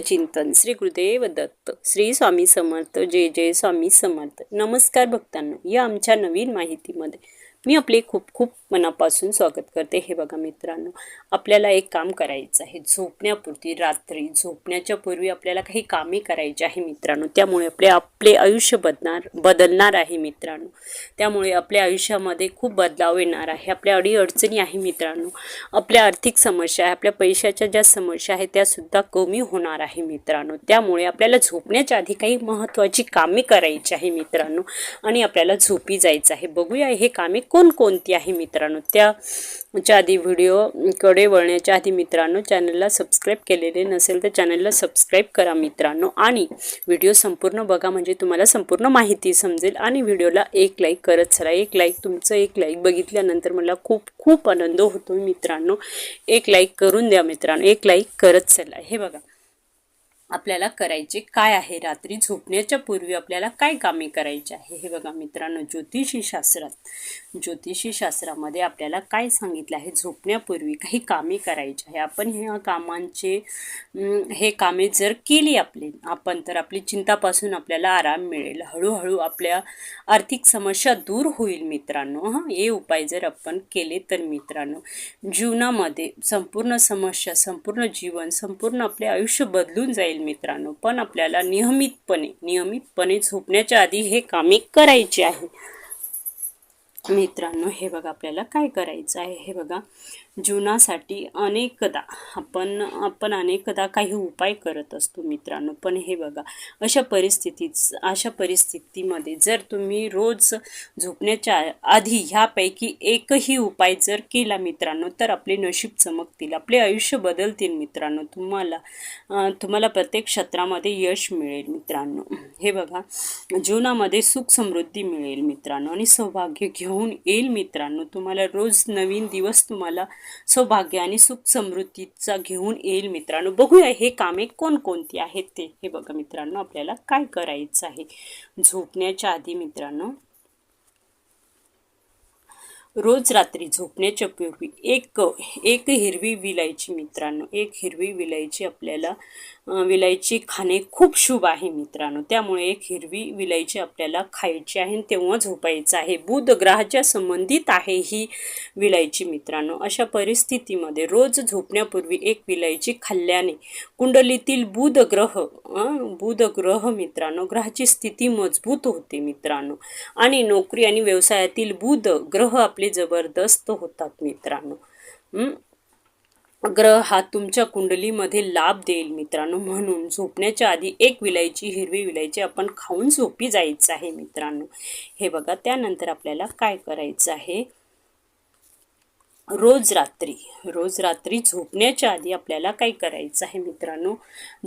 चिंतन. श्री गुरुदेव दत्त. श्री स्वामी समर्थ. जय जय स्वामी समर्थ. नमस्कार भक्तांनो. या आमच्या नवीन माहितीमध्ये मी आपले खूप खूप मनापासून स्वागत करते. हे बघा मित्रांनो आपल्याला एक काम करायचं आहे. झोपण्यापुरती रात्री झोपण्याच्या पूर्वी आपल्याला काही कामे करायची आहे मित्रांनो. त्यामुळे आपले आपले आयुष्य बदणार बदलणार आहे मित्रांनो. त्यामुळे आपल्या आयुष्यामध्ये खूप बदलाव येणार आहे. आपल्या अडीअडचणी आहे मित्रांनो. आपल्या आर्थिक समस्या आहे आपल्या पैशाच्या ज्या समस्या आहेत त्यासुद्धा कमी होणार आहे मित्रांनो. त्यामुळे आपल्याला झोपण्याच्या आधी काही महत्त्वाची कामे करायची आहे मित्रांनो. आणि आपल्याला झोपी जायचं आहे. बघूया हे कामे कोणकोणती आहे मित्रांनो? त्याच्या आधी व्हिडिओकडे वळण्याच्या आधी मित्रांनो चॅनलला सबस्क्राईब केलेले नसेल तर चॅनलला सबस्क्राईब करा मित्रांनो. आणि व्हिडिओ संपूर्ण बघा म्हणजे तुम्हाला संपूर्ण माहिती समजेल आणि व्हिडिओला एक लाईक करत चला. एक लाईक तुमचं एक लाईक बघितल्यानंतर मला खूप खूप आनंद होतो मित्रांनो. एक लाईक करून द्या मित्रांनो. एक लाईक करत चला. हे बघा. आपल्याला करायचे काय आहे? रात्री झोपण्याच्या पूर्वी आपल्याला काय कामे करायचे आहे? हे बघा मित्रांनो ज्योतिषी शास्त्रात ज्योतिषी शास्त्रामध्ये आपल्याला काय सांगितलं आहे? झोपण्यापूर्वी काही कामे करायची आहे. आपण ह्या कामांचे हे कामे जर केली आपली आपण तर आपली चिंतापासून आपल्याला आराम मिळेल. हळूहळू आपल्या आर्थिक समस्या दूर होईल मित्रांनो. हां हे उपाय जर आपण केले तर मित्रांनो जीवनामध्ये संपूर्ण समस्या संपूर्ण जीवन संपूर्ण आपले आयुष्य बदलून जाईल मित्रांनो. पण आपल्याला नियमितपणे नियमितपणे झोपण्याच्या आधी हे कामे करायचे आहे. मित्रांनो हे बघा आपल्याला काय करायचं आहे. हे बघा जीवनासाठी अनेकदा आपण आपण अनेकदा काही उपाय करत असतो मित्रांनो. पण हे बघा अशा परिस्थितीत अशा परिस्थितीमध्ये जर तुम्ही रोज झोपण्याच्या आधी ह्यापैकी एकही उपाय जर केला मित्रांनो तर आपले नशीब चमकतील आपले आयुष्य बदलतील मित्रांनो. तुम्हाला तुम्हाला प्रत्येक क्षेत्रामध्ये यश मिळेल मित्रांनो. हे बघा जीवनामध्ये सुख समृद्धी मिळेल मित्रांनो आणि सौभाग्य घेऊन येईल मित्रांनो. तुम्हाला रोज नवीन दिवस तुम्हाला सौभाग्य आणि सुख समृद्धीचा घेऊन येईल मित्रांनो. बघूया हे कामे कोणकोणती आहेत ते. हे बघा मित्रांनो आपल्याला काय करायचं आहे? झोपण्याच्या आधी मित्रांनो रोज रात्री झोपण्याच्या पूर्वी एक एक हिरवी विलायची मित्रांनो एक हिरवी विलायची आपल्याला विलायची खाणे खूप शुभ आहे मित्रांनो. त्यामुळे एक हिरवी विलायची आपल्याला खायची आहे तेव्हा झोपायचं आहे. बुध ग्रहाच्या संबंधित आहे ही विलायची मित्रांनो. अशा परिस्थितीमध्ये रोज झोपण्यापूर्वी एक विलायची खाल्ल्याने कुंडलीतील बुध ग्रह बुध ग्रह मित्रांनो ग्रहाची स्थिती मजबूत होते मित्रांनो. आणि नोकरी आणि व्यवसायातील बुध ग्रह आपले जबरदस्त होतात मित्रांनो. ग्रह हा तुमच्या कुंडलीमध्ये लाभ देईल मित्रांनो. म्हणून झोपण्याच्या आधी एक विलायची हिरवी विलायची आपण खाऊन झोपी जायचं आहे मित्रांनो. हे बघा त्यानंतर आपल्याला काय करायचं आहे? रोज रात्री रोज रात्री झोपण्याच्या आधी आपल्याला काय करायचं आहे मित्रांनो?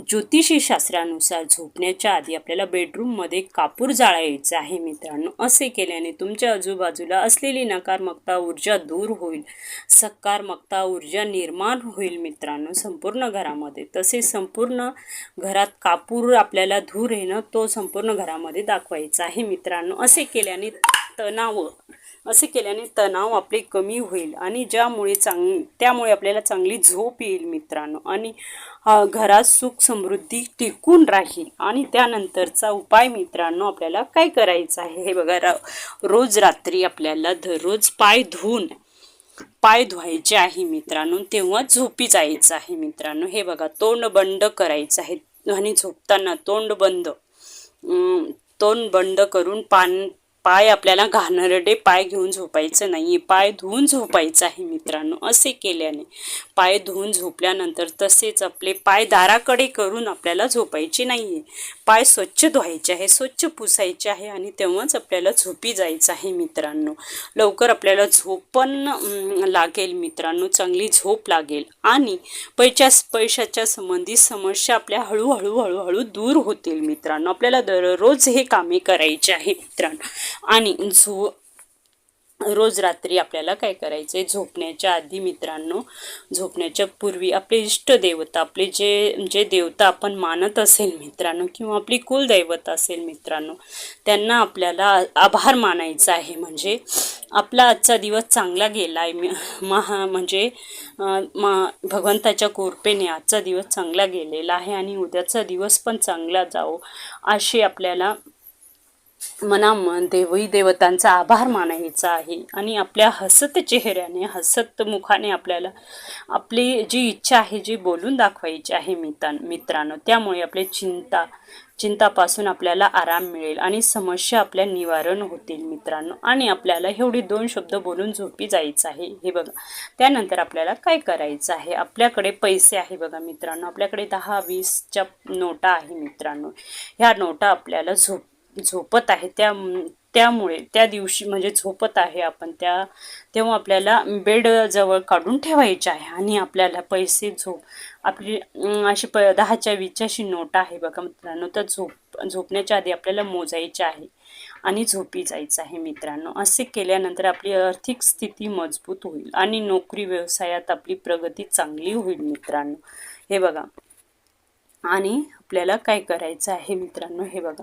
ज्योतिषी शास्त्रानुसार झोपण्याच्या आधी आपल्याला बेडरूममध्ये कापूर जाळायचं आहे मित्रांनो. असे केल्याने तुमच्या आजूबाजूला असलेली नकारात्मकता ऊर्जा दूर होईल. सकारात्मकता ऊर्जा निर्माण होईल मित्रांनो संपूर्ण घरामध्ये. तसे संपूर्ण घरात कापूर आपल्याला धूर येणं तो संपूर्ण घरामध्ये दाखवायचा आहे मित्रांनो. असे केल्याने तणाव. असे केल्याने तणाव आपले कमी होईल आणि ज्यामुळे चांग त्यामुळे आपल्याला चांगली झोप येईल मित्रांनो. आणि घरात सुख समृद्धी टिकून राहील. आणि त्यानंतरचा उपाय मित्रांनो आपल्याला काय करायचं आहे? हे बघा रा रोज रात्री आपल्याला दररोज पाय धुवून पाय धुवायचे आहे मित्रांनो. तेव्हा झोपी जायचं आहे मित्रांनो. हे बघा तोंड बंद करायचं आहे. आणि झोपताना तोंड बंद. तोंड बंद करून पान पाय आपल्याला घाणरडे पाय घेऊन झोपायचं नाही पाय धुवून झोपायचं आहे मित्रांनो असे केल्याने. पाय धुवून झोपल्यानंतर तसेच आपले पाय दाराकडे करून आपल्याला झोपायचे नाही आहे पाय स्वच्छ धुवायचे आहे स्वच्छ पुसायचे आहे आणि तेव्हाच आपल्याला झोपी जायचं आहे मित्रांनो. लवकर आपल्याला झोप पण लागेल मित्रांनो चांगली झोप लागेल. आणि पैशा पैशाच्या संबंधित समस्या आपल्या हळूहळू हळूहळू दूर होतील मित्रांनो. आपल्याला दररोज हे कामे करायचे आहे मित्रांनो. आणि झो रोज रात्री आपल्याला काय करायचं आहे झोपण्याच्या आधी मित्रांनो झोपण्याच्या पूर्वी आपले इष्टदेवता आपले जे जे देवता आपण मानत असेल मित्रांनो किंवा आपली कुलदैवत असेल मित्रांनो त्यांना आपल्याला आभार मानायचा आहे. म्हणजे आपला आजचा दिवस चांगला गेला आहे महा म्हणजे म भगवंताच्या कोरपेने आजचा दिवस चांगला गेलेला आहे आणि उद्याचा दिवस पण चांगला जावो अशी आपल्याला मनामन देवी देवतांचा आभार मानायचा आहे. आणि आपल्या हसत चेहऱ्याने हसत मुखाने आपल्याला आपली जी इच्छा आहे जी बोलून दाखवायची आहे मित्रां मित्रांनो त्यामुळे आपली चिंता चिंतापासून आपल्याला आराम मिळेल आणि समस्या आपल्या निवारण होतील मित्रांनो. आणि आपल्याला एवढी दोन शब्द बोलून झोपी जायचं आहे. हे बघा त्यानंतर आपल्याला काय करायचं आहे? आपल्याकडे पैसे आहे बघा मित्रांनो. आपल्याकडे दहा वीसच्या नोटा आहे मित्रांनो. ह्या नोटा आपल्याला झोप झोपत आहे. त्या त्यामुळे त्या दिवशी म्हणजे झोपत आहे आपण त्या तेव्हा आपल्याला बेड जवळ काढून ठेवायचे आहे आणि आपल्याला पैसे झोप आपली अशी प दहाच्या वीसच्या अशी नोट आहे बघा मित्रांनो. तर झोप झोपण्याच्या आधी आपल्याला मोजायचे आहे आणि झोपी जायचं आहे मित्रांनो. असे केल्यानंतर आपली आर्थिक स्थिती मजबूत होईल आणि नोकरी व्यवसायात आपली प्रगती चांगली होईल मित्रांनो. हे बघा. आणि आपल्याला काय करायचं आहे मित्रांनो? हे बघा.